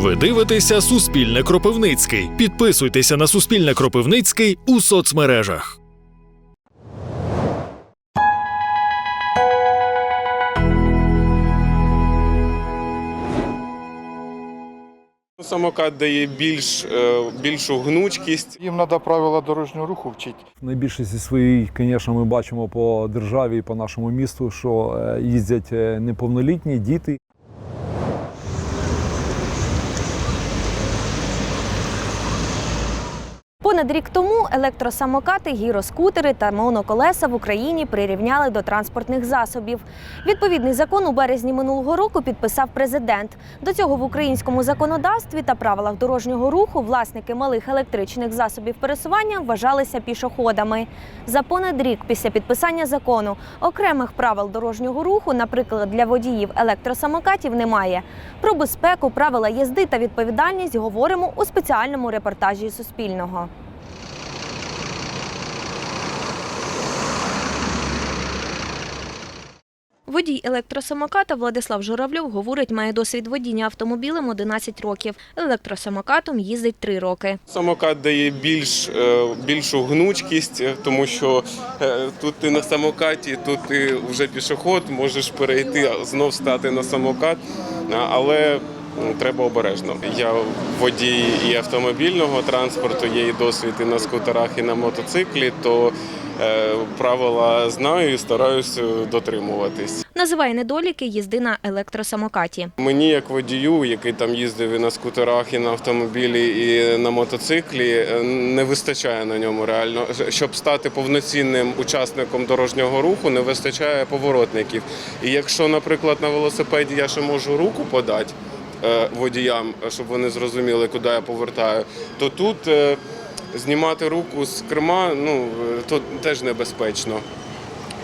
Ви дивитеся Суспільне Кропивницький. Підписуйтеся на Суспільне Кропивницький у соцмережах. Самокат дає більш, е, більшу гнучкість. Їм треба правила дорожнього руху вчити. Найбільшості своїй, звісно, ми бачимо по державі і по нашому місту, що е, їздять е, неповнолітні діти. Понад рік тому електросамокати, гіроскутери та моноколеса в Україні прирівняли до транспортних засобів. Відповідний закон у березні минулого року підписав президент. До цього в українському законодавстві та правилах дорожнього руху власники малих електричних засобів пересування вважалися пішоходами. За понад рік після підписання закону окремих правил дорожнього руху, наприклад, для водіїв електросамокатів, немає. Про безпеку, правила їзди та відповідальність говоримо у спеціальному репортажі Суспільного. Водій електросамоката Владислав Журавльов говорить, має досвід водіння автомобілем 11 років. Електросамокатом їздить 3 роки. Самокат дає більш, е, більшу гнучкість, е, тому що е, тут ти на самокаті, тут ти вже пішоход, можеш перейти, знов стати на самокат, але треба обережно. Я водій і автомобільного транспорту, є і досвід і на скутерах, і на мотоциклі, то правила знаю і стараюся дотримуватись. Називає недоліки їзди на електросамокаті. Мені, як водію, який там їздив і на скутерах, і на автомобілі, і на мотоциклі, е, не вистачає на ньому реально. Щоб стати повноцінним учасником дорожнього руху, не вистачає поворотників. І якщо, наприклад, на велосипеді я ще можу руку подати е, водіям, щоб вони зрозуміли, куди я повертаю, то тут е, знімати руку з керма ну, то теж небезпечно.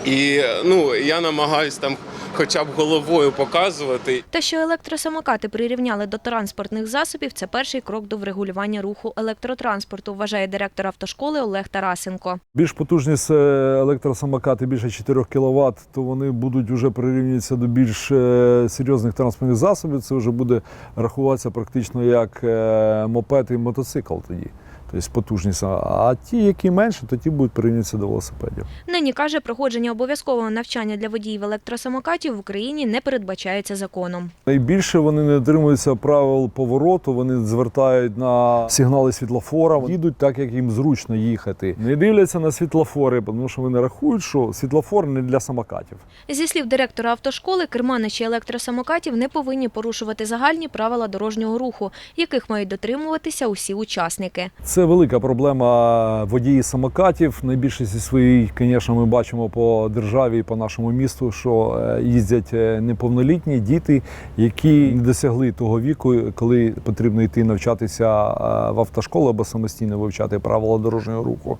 І ну, я намагаюся там хоча б головою показувати. Те, що електросамокати прирівняли до транспортних засобів, це перший крок до врегулювання руху електротранспорту, вважає директор автошколи Олег Тарасенко. Більш потужність е, електросамокати більше 4 кВт, то вони будуть вже прирівнюватися до більш е, серйозних транспортних засобів. Це вже буде рахуватися практично як е, мопед і мотоцикл тоді. Тобто потужність. А ті, які менше, то ті будуть прирівнюватися до велосипедів. Нині каже, проходження обов'язкового навчання для водіїв електросамокатів в Україні не передбачається законом. Найбільше вони не дотримуються правил повороту, вони звертають на сигнали світлофора, їдуть так, як їм зручно їхати. Не дивляться на світлофори, тому що вони рахують, що світлофор не для самокатів. Зі слів директора автошколи, керманичі електросамокатів не повинні порушувати загальні правила дорожнього руху, яких мають дотримуватися усі учасники. Це велика проблема водії самокатів. Найбільшості своїй, звісно, ми бачимо по державі і по нашому місту, що е, їздять е, неповнолітні діти, які не досягли того віку, коли потрібно йти навчатися е, в автошколу або самостійно вивчати правила дорожнього руху.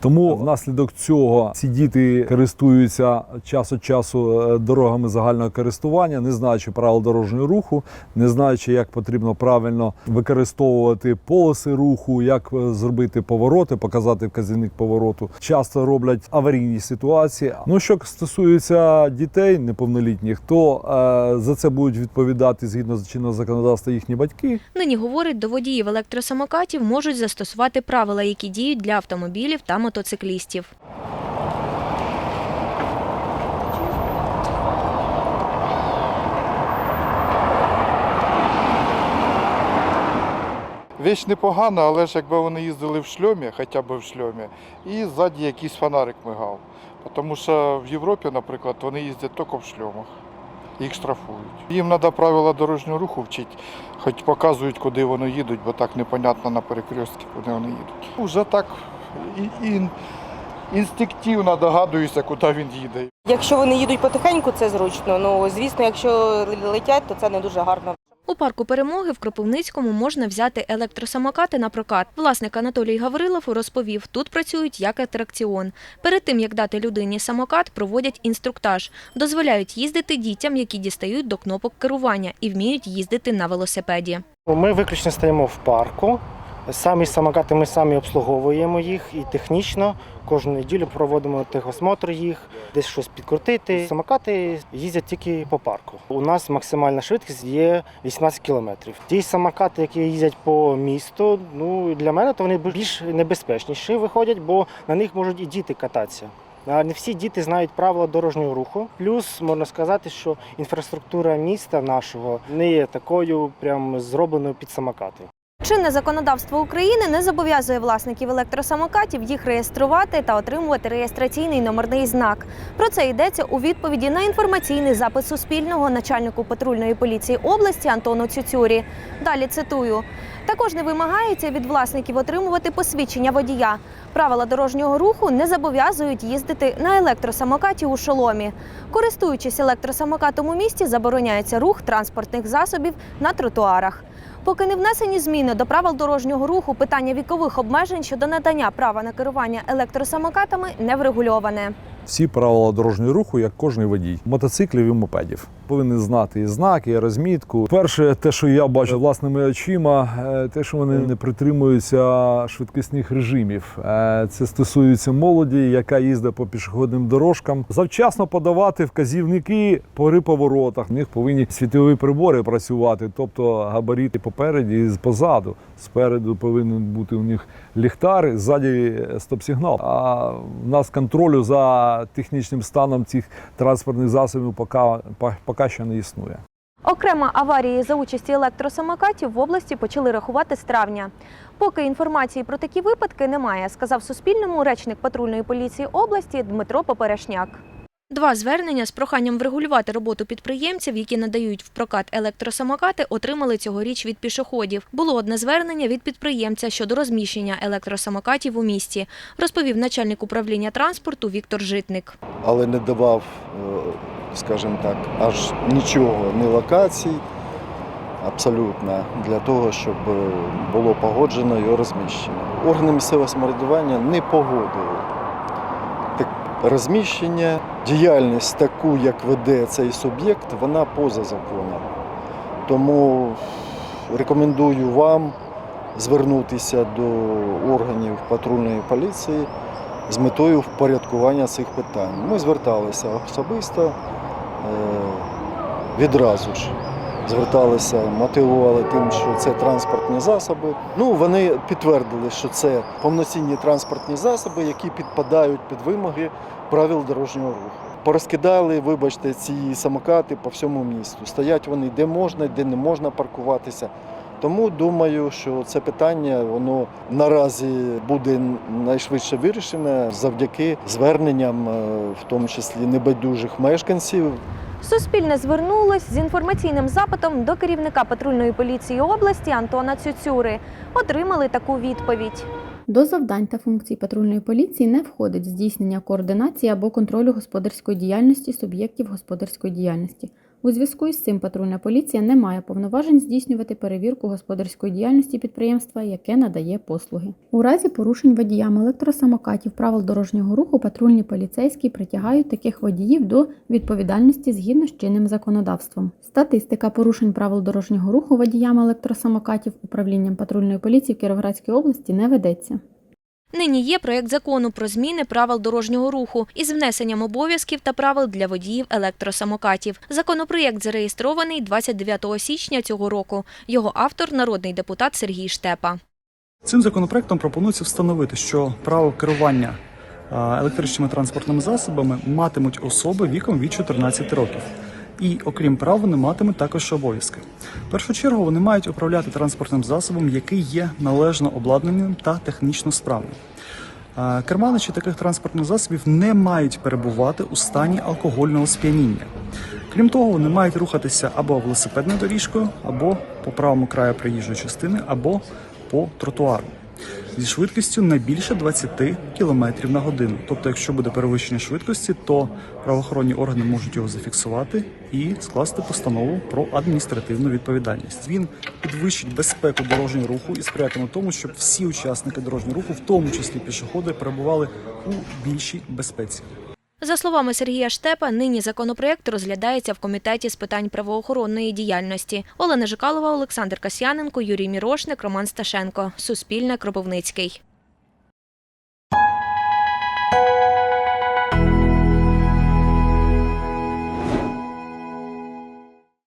Тому внаслідок цього ці діти користуються час від часу е, дорогами загального користування, не знаючи правил дорожнього руху, не знаючи, як потрібно правильно використовувати полоси руху, як е, зробити повороти, показати вказівник повороту. Часто роблять аварійні ситуації. Ну що стосується дітей неповнолітніх, то е, за це будуть відповідати згідно з чинного законодавства їхні батьки. Нині говорить, до водіїв електросамокатів можуть застосувати правила, які діють для автомобілів та мотоциклістів. Віч непогана, але ж якби вони їздили в шльомі, хоча б в шльомі, і ззаді якийсь фонарик мигав. Тому що в Європі, наприклад, вони їздять тільки в шльомах. Їх штрафують. Їм треба правила дорожнього руху вчити, хоч показують, куди вони їдуть, бо так непонятно на перекрестки, куди вони їдуть. Уже так інстинктивно догадуюся, куди він їде. Якщо вони їдуть потихеньку, це зручно. Ну звісно, якщо летять, то це не дуже гарно. У парку перемоги в Кропивницькому можна взяти електросамокати на прокат. Власник Анатолій Гаврилов розповів, тут працюють як атракціон. Перед тим як дати людині самокат, проводять інструктаж, дозволяють їздити дітям, які дістають до кнопок керування і вміють їздити на велосипеді. Ми виключно стоїмо в парку, Самі самокати ми самі обслуговуємо їх і технічно. Кожну неділю проводимо техосмотр їх, десь щось підкрутити. Самокати їздять тільки по парку. У нас максимальна швидкість є 18 кілометрів. Ті самокати, які їздять по місту, ну для мене то вони більш небезпечніші виходять, бо на них можуть і діти кататися. Не всі діти знають правила дорожнього руху. Плюс можна сказати, що інфраструктура міста нашого не є такою, прям зробленою під самокати. Чинне законодавство України не зобов'язує власників електросамокатів їх реєструвати та отримувати реєстраційний номерний знак. Про це йдеться у відповіді на інформаційний запит Суспільного начальнику патрульної поліції області Антону Цюцюрі. Далі цитую: також не вимагається від власників отримувати посвідчення водія. Правила дорожнього руху не зобов'язують їздити на електросамокаті у шоломі. Користуючись електросамокатом у місті, забороняється рух транспортних засобів на тротуарах. Поки не внесені зміни до правил дорожнього руху, питання вікових обмежень щодо надання права на керування електросамокатами не врегульоване. Всі правила дорожнього руху, як кожний водій, мотоциклів і мопедів. Повинен знати і знаки, і розмітку. Перше, те, що я бачу власними очима, е, те, що вони не притримуються швидкісних режимів. Е, Це стосується молоді, яка їздить по пішохідним дорожкам. Завчасно подавати вказівники при поворотах. В них повинні світові прибори працювати, тобто габарити попереді і позаду. Спереду повинен бути у них ліхтар, ззаді стоп-сигнал. А в нас контролю за технічним станом цих транспортних засобів поки, поки що не існує. Окремо аварії за участі електросамокатів в області почали рахувати з травня. Поки інформації про такі випадки немає, сказав Суспільному речник патрульної поліції області Дмитро Поперешняк. Два звернення з проханням врегулювати роботу підприємців, які надають в прокат електросамокати, отримали цьогоріч від пішоходів. Було одне звернення від підприємця щодо розміщення електросамокатів у місті, розповів начальник управління транспорту Віктор Житник. але не давав, е, скажімо так, аж нічого, ні локацій, абсолютно, для того, щоб було погоджено його розміщення. Органи місцевого самоврядування не погодили розміщення. Діяльність таку, як веде цей суб'єкт, вона поза законом. Тому рекомендую вам звернутися до органів патрульної поліції з метою впорядкування цих питань. Ми зверталися особисто е, відразу ж. Зверталися, мотивували тим, що це транспортні засоби. Ну, вони підтвердили, що це повноцінні транспортні засоби, які підпадають під вимоги правил дорожнього руху. Порозкидали, вибачте, ці самокати по всьому місту. Стоять вони де можна, де не можна паркуватися. Тому думаю, що це питання воно наразі буде найшвидше вирішене завдяки зверненням, е, в тому числі небайдужих мешканців. Суспільне звернулось з інформаційним запитом до керівника патрульної поліції області Антона Цюцюри. Отримали таку відповідь. До завдань та функцій патрульної поліції не входить здійснення координації або контролю господарської діяльності суб'єктів господарської діяльності. У зв'язку із цим патрульна поліція не має повноважень здійснювати перевірку господарської діяльності підприємства, яке надає послуги. У разі порушень водіями електросамокатів правил дорожнього руху патрульні поліцейські притягають таких водіїв до відповідальності згідно з чинним законодавством. Статистика порушень правил дорожнього руху водіями електросамокатів управлінням патрульної поліції в Кіровоградській області не ведеться. Нині є проєкт закону про зміни правил дорожнього руху із внесенням обов'язків та правил для водіїв електросамокатів. Законопроєкт зареєстрований 29 січня цього року. Його автор народний депутат Сергій Штепа. Цим законопроектом пропонується встановити, що право керування електричними транспортними засобами матимуть особи віком від 14 років. І окрім прав, вони матимуть також обов'язки. В першу чергу вони мають управляти транспортним засобом, який є належно обладнаним та технічно справним. Керманичі таких транспортних засобів не мають перебувати у стані алкогольного сп'яніння. Крім того, вони мають рухатися або велосипедною доріжкою, або по правому краю проїжджої частини, або по тротуару зі швидкістю не більше 20 км на годину. Тобто, якщо буде перевищення швидкості, то правоохоронні органи можуть його зафіксувати і скласти постанову про адміністративну відповідальність. Він підвищить безпеку дорожнього руху і сприятиме тому, щоб всі учасники дорожнього руху, в тому числі пішоходи, перебували у більшій безпеці. За словами Сергія Штепа, нині законопроект розглядається в комітеті з питань правоохоронної діяльності. Олена Жикалова, Олександр Касьяненко, Юрій Мірошник, Роман Сташенко. Суспільне Кропивницький.